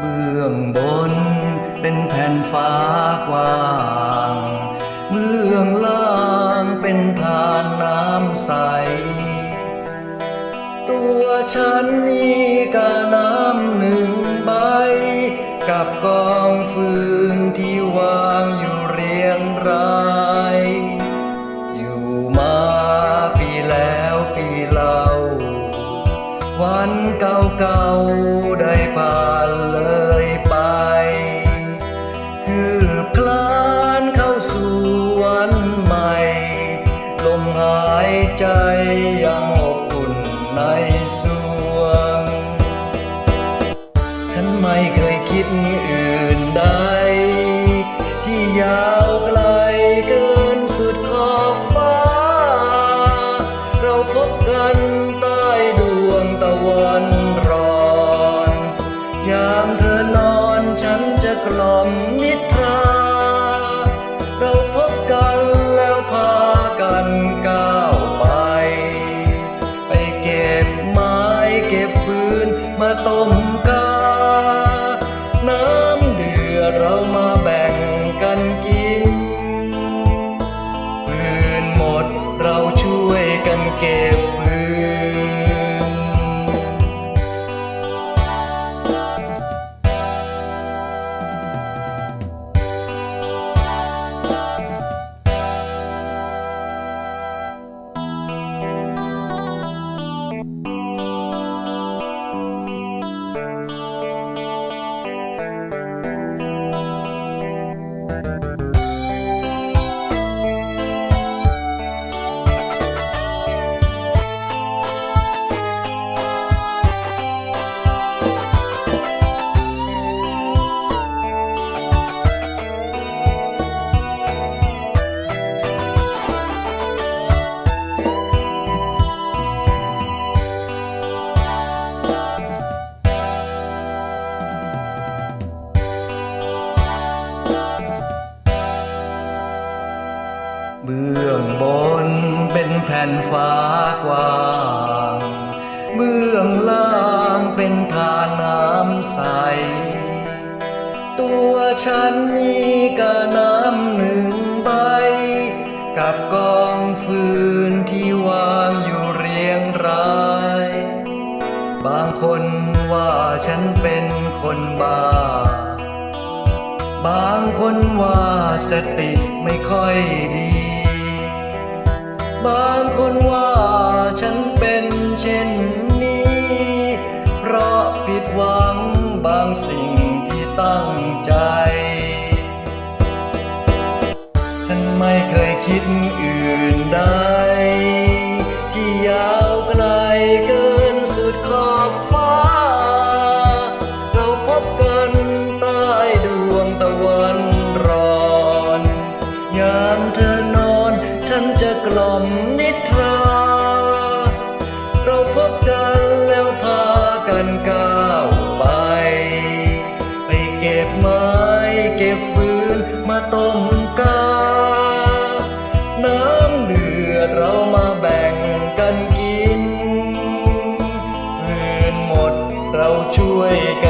เบื้องบนเป็นแผ่นฟ้ากว้าง เบื้องล่างเป็นทานน้ำใส ตัวฉันนี้กะน้ำหนึ่งใบกับกองฟืนามเธอนอนฉันจะกล่อมนิทรา เราพบกันแล้วพากันก้าวไป ไปเก็บไม้เก็บฟืนมาต้มกา น้ำเดือดเรามา นแผ่นฟ้ากว้างเบื้องล่างเป็นทาน้ำใส ตัวฉันมีกะน้ำหนึ่งใบ กับกองฟืนที่วางอยู่เรียงราย บางคนว่าฉันเป็นคนบ้า บางคนว่าสติไม่ค่อยดี บางคนว่าฉันเป็นเช่นนี้ เพราะผิดหวังบางสิ่งที่ตั้งใจ ฉันไม่เคยคิดอื่นได้ บกันแล้วพากันก้าวไป ไปเก็บไม้เก็บฟืนมาต้มกา น้ำเดือดเรามาแบ่งกันกิน ฟืนหมดเราช่วยกัน